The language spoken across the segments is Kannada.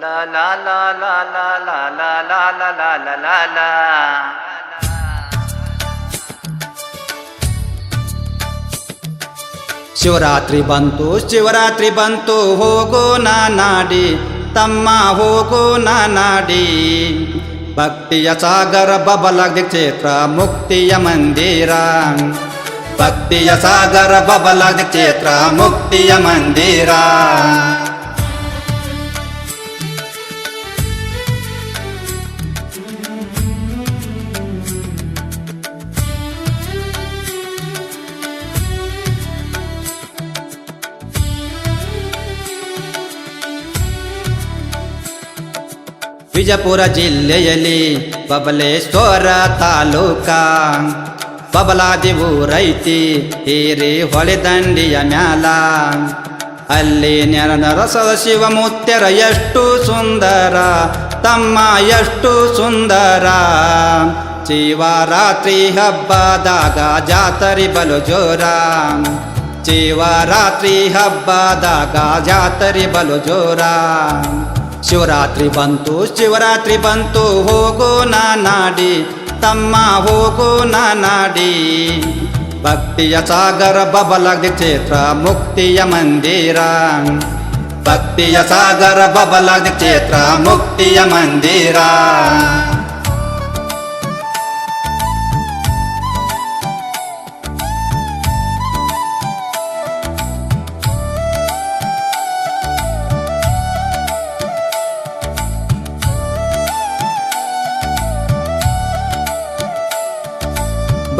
la la la la la la la la la la la la la Shivaratri ಬಂತು ಶಿವರಾತ್ರಿ ಬಂತು ಹೋಗೋ ನಾಡಿ ತಮ್ಮ ಹೋಗೋ ನಾಡಿ ಭಕ್ತಿಯ ಸಾಗರ ಬಬಲಾಗ್ದ ಕ್ಷೇತ್ರ ಮುಕ್ತಿಯ ಮಂದಿರ ಭಕ್ತಿಯ ಸಾಗರ ಬಬಲಾಗ್ದ ಕ್ಷೇತ್ರ ಮುಕ್ತಿಯ ಮಂದಿರ ವಿಜಯಪುರ ಜಿಲ್ಲೆಯಲ್ಲಿ ಬಬಲೇಶ್ವರ ತಾಲೂಕ. ಬಬಲಾದಿ ಊರೈತಿ ಹೀರಿ ಹೊಳೆದಂಡಿಯ ಮ್ಯಾಲ. ಅಲ್ಲಿ ನೆರನ ರಸದ ಶಿವಮೂರ್ತ್ಯರ ಎಷ್ಟು ಸುಂದರ, ತಮ್ಮ ಎಷ್ಟು ಸುಂದರ. ಶಿವರಾತ್ರಿ ಹಬ್ಬದಾಗ ಜಾತರಿ ಬಲು ಜೋರ. ಶಿವರಾತ್ರಿ ಹಬ್ಬದಾಗ ಜಾತರಿ ಬಲು ಜೋರ. ಶಿವರಾತ್ರಿ ಬಂತು ಶಿವರಾತ್ರಿ ಬಂತು, ಹೋಗೋ ನಾಡಿ, ತಮ್ಮ ಹೋಗೋ ನಾಡಿ. ಭಕ್ತಿಯ ಸಾಗರ ಬಬಲಾಗ್ದ ಕ್ಷೇತ್ರ, ಮುಕ್ತಿಯ ಮಂದಿರ. ಭಕ್ತಿಯ ಸಾಗರ ಬಬಲಾಗ್ದ ಕ್ಷೇತ್ರ, ಮುಕ್ತಿಯ ಮಂದಿರ.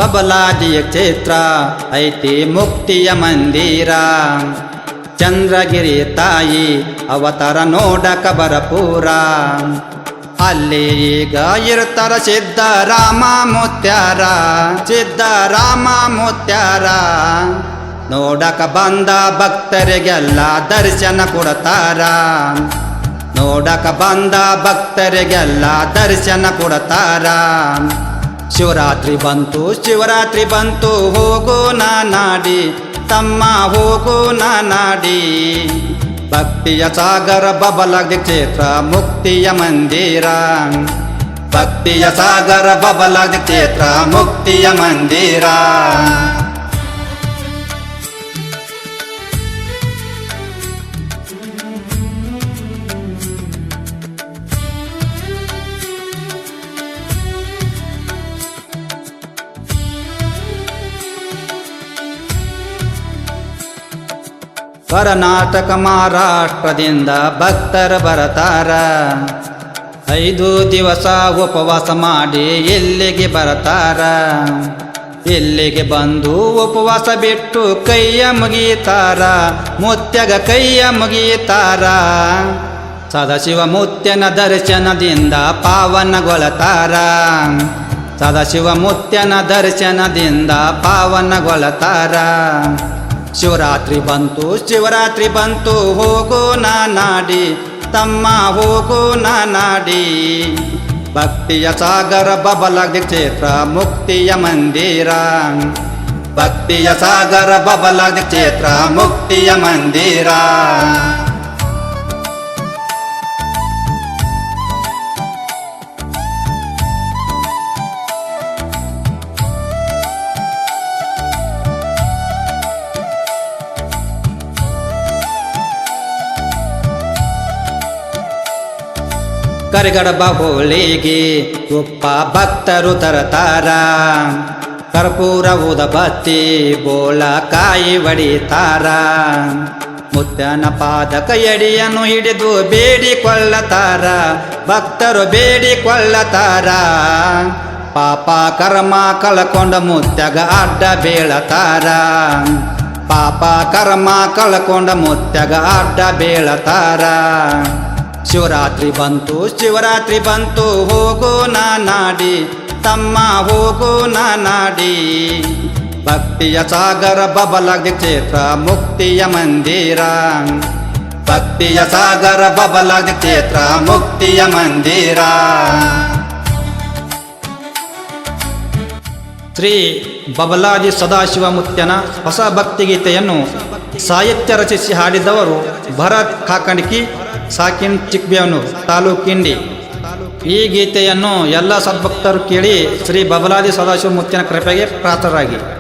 ಬಬಲಾದಿಯ ಕ್ಷೇತ್ರ, ಐತಿ ಮುಕ್ತಿಯ ಮಂದಿರ. ಚಂದ್ರಗಿರಿ ತಾಯಿ, ಅವತಾರ ನೋಡಕ ಬರಪೂರ. ಅಲ್ಲಿ ಈಗ ಇರ್ತಾರ ಸಿದ್ಧರಾಮ ಮುತ್ಯಾರ ಸಿದ್ಧರಾಮ ಮುತ್ಯಾರ. ನೋಡಕ ಬಂದ ಭಕ್ತರಿಗೆಲ್ಲ ದರ್ಶನ ಕೊಡತಾರ. ನೋಡಕ ಬಂದ ಭಕ್ತರಿಗೆಲ್ಲ ದರ್ಶನ ಕೊಡ್ತಾರ. ಶಿವರಾತ್ರಿ ಬಂತು ಶಿವರಾತ್ರಿ ಬಂತು, ಹೋಗೋ ನಾಡಿ, ತಮ್ಮ ಹೋಗೋ ನಾಡಿ. ಭಕ್ತಿಯ ಸಾಗರ ಬಬಲಾಗ್ದ ಕ್ಷೇತ್ರ ಮುಕ್ತಿಯ ಮಂದಿರ. ಭಕ್ತಿಯ ಸಾಗರ ಬಬಲಾಗ್ದ ಕ್ಷೇತ್ರ ಮುಕ್ತಿಯ ಮಂದಿರ. ಕರ್ನಾಟಕ ಮಹಾರಾಷ್ಟ್ರದಿಂದ ಭಕ್ತರ ಬರತಾರ. ಐದು ದಿವಸ ಉಪವಾಸ ಮಾಡಿ ಎಲ್ಲಿಗೆ ಬರತಾರ? ಎಲ್ಲಿಗೆ ಬಂದು ಉಪವಾಸ ಬಿಟ್ಟು ಕೈಯ ಮುಗಿತಾರ? ಮುತ್ಯಗ ಕೈಯ ಮುಗಿತಾರ? ಸದಾಶಿವ ಮುತ್ಯನ ದರ್ಶನದಿಂದ ಪಾವನಗೊಳತಾರ. ಸದಾಶಿವ ಮುತ್ಯನ ದರ್ಶನದಿಂದ ಪಾವನಗೊಳತಾರ. ಶಿವರಾತ್ರಿ ಬಂತು ಶಿವರಾತ್ರಿ ಬಂತು ಹೋಗೋ ನಾಡಿ ತಮ್ಮ ಹೋಗೋ ನಾಡಿ ಭಕ್ತಿಯ ಸಾಗರ ಬಬಲಾಗ್ದ ಕ್ಷೇತ್ರ ಮುಕ್ತಿಯ ಮಂದಿರ ಭಕ್ತಿಯ ಸಾಗರ ಬಬಲಾಗ್ದ ಕ್ಷೇತ್ರ ಮುಕ್ತಿಯ ಮಂದಿರ ಕರಿಗಡಬ ಹೋಳಿಗೆ ಉಪ್ಪ ಭಕ್ತರು ತರತಾರ. ಕರ್ಪೂರ ಊದ ಬತ್ತಿ ಬೋಳ, ಕಾಯಿ ಒಡಿತಾರ ಮುತ್ತನ ಪಾದಕ ಕೈಯಡಿಯನ್ನು ಹಿಡಿದು ಬೇಡಿಕೊಳ್ಳತಾರ. ಭಕ್ತರು ಬೇಡಿಕೊಳ್ಳತಾರ. ಪಾಪ ಕರ್ಮ ಕಳ್ಕೊಂಡ ಮುತ್ತಗ ಅಡ್ಡ ಬೀಳತಾರ. ಪಾಪ ಕರ್ಮ ಕಳ್ಕೊಂಡ ಮುತ್ತಗ ಅಡ್ಡ ಬೀಳತಾರ. ಶಿವರಾತ್ರಿ ಬಂತು ಶಿವರಾತ್ರಿ ಬಂತು, ಹೋಗೋ ನಾಡಿ, ತಮ್ಮ ಹೋಗೋ ನಾಡಿ. ಭಕ್ತಿಯ ಸಾಗರ ಬಬಲಾಗ್ದ ಕ್ಷೇತ್ರ, ಮುಕ್ತಿಯ ಮಂದಿರ. ಭಕ್ತಿಯ ಸಾಗರ ಬಬಲಾಗ್ದ ಕ್ಷೇತ್ರ, ಮುಕ್ತಿಯ ಮಂದಿರ. ಶ್ರೀ ಬಬಲಾದಿ ಸದಾಶಿವ ಮುತ್ಯನ ಹೊಸ ಭಕ್ತಿಗೀತೆಯನ್ನು ಸಾಹಿತ್ಯ ರಚಿಸಿ ಹಾಡಿದವರು ಭರತ್ ಕಾಕಣಿಕಿ. ಸಾಕಿನ್ ಚಿಕ್ಬೇವನು ತಾಲೂಕಿಂಡಿ. ಈ ಗೀತೆಯನ್ನು ಎಲ್ಲ ಸದ್ಭಕ್ತರು ಕೇಳಿ ಶ್ರೀ ಬಬಲಾದಿ ಸದಾಶಿವ ಮುತ್ತಿನ ಕೃಪೆಗೆ ಪಾತ್ರರಾಗಿ.